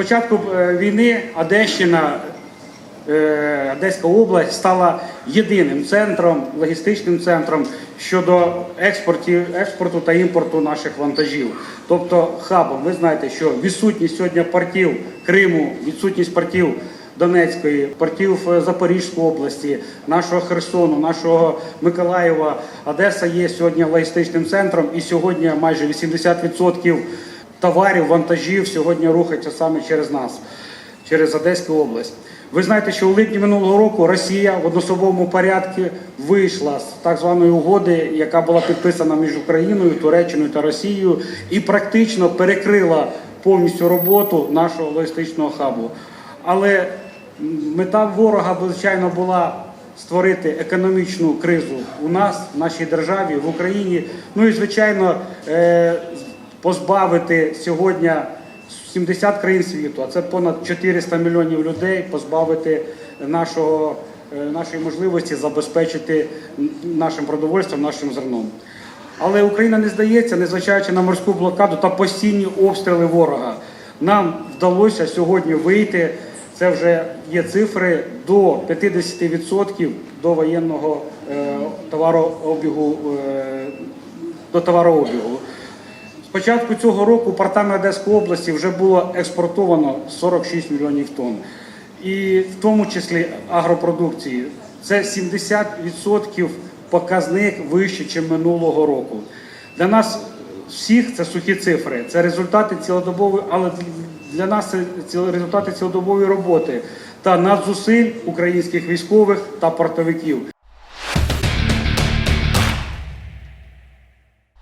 початку е, війни Одещина, е, Одеська область стала єдиним центром, логістичним центром щодо експортів, експорту та імпорту наших вантажів. Тобто хабом. Ви знаєте, що відсутність сьогодні портів Криму, відсутність портів Донецької, портів е, Запорізької області, нашого Херсону, нашого Миколаєва. Одеса є сьогодні логістичним центром, і сьогодні майже 80% товарів, вантажів сьогодні рухаються саме через нас, через Одеську область. Ви знаєте, що у липні минулого року Росія в одноособовому порядку вийшла з так званої угоди, яка була підписана між Україною, Туреччиною та Росією, і практично перекрила повністю роботу нашого логістичного хабу. Але мета ворога, звичайно, була створити економічну кризу у нас, в нашій державі, в Україні. Ну і звичайно, е, позбавити сьогодні 70 країн світу, а це понад 400 мільйонів людей, позбавити нашого, е, нашої можливості забезпечити нашим продовольством, нашим зерном. Але Україна не здається, незважаючи на морську блокаду та постійні обстріли ворога. Нам вдалося сьогодні вийти. Це вже є цифри до 50% до воєнного е, товарообігу е, до товарообігу. Початку цього року портами Одеської області вже було експортовано 46 мільйонів тонн. І в тому числі агропродукції. Це 70% показник вище, ніж минулого року. Для нас всіх це сухі цифри, це результати цілодобової, але для нас це результати цілодобової роботи та надзусиль українських військових та портовиків.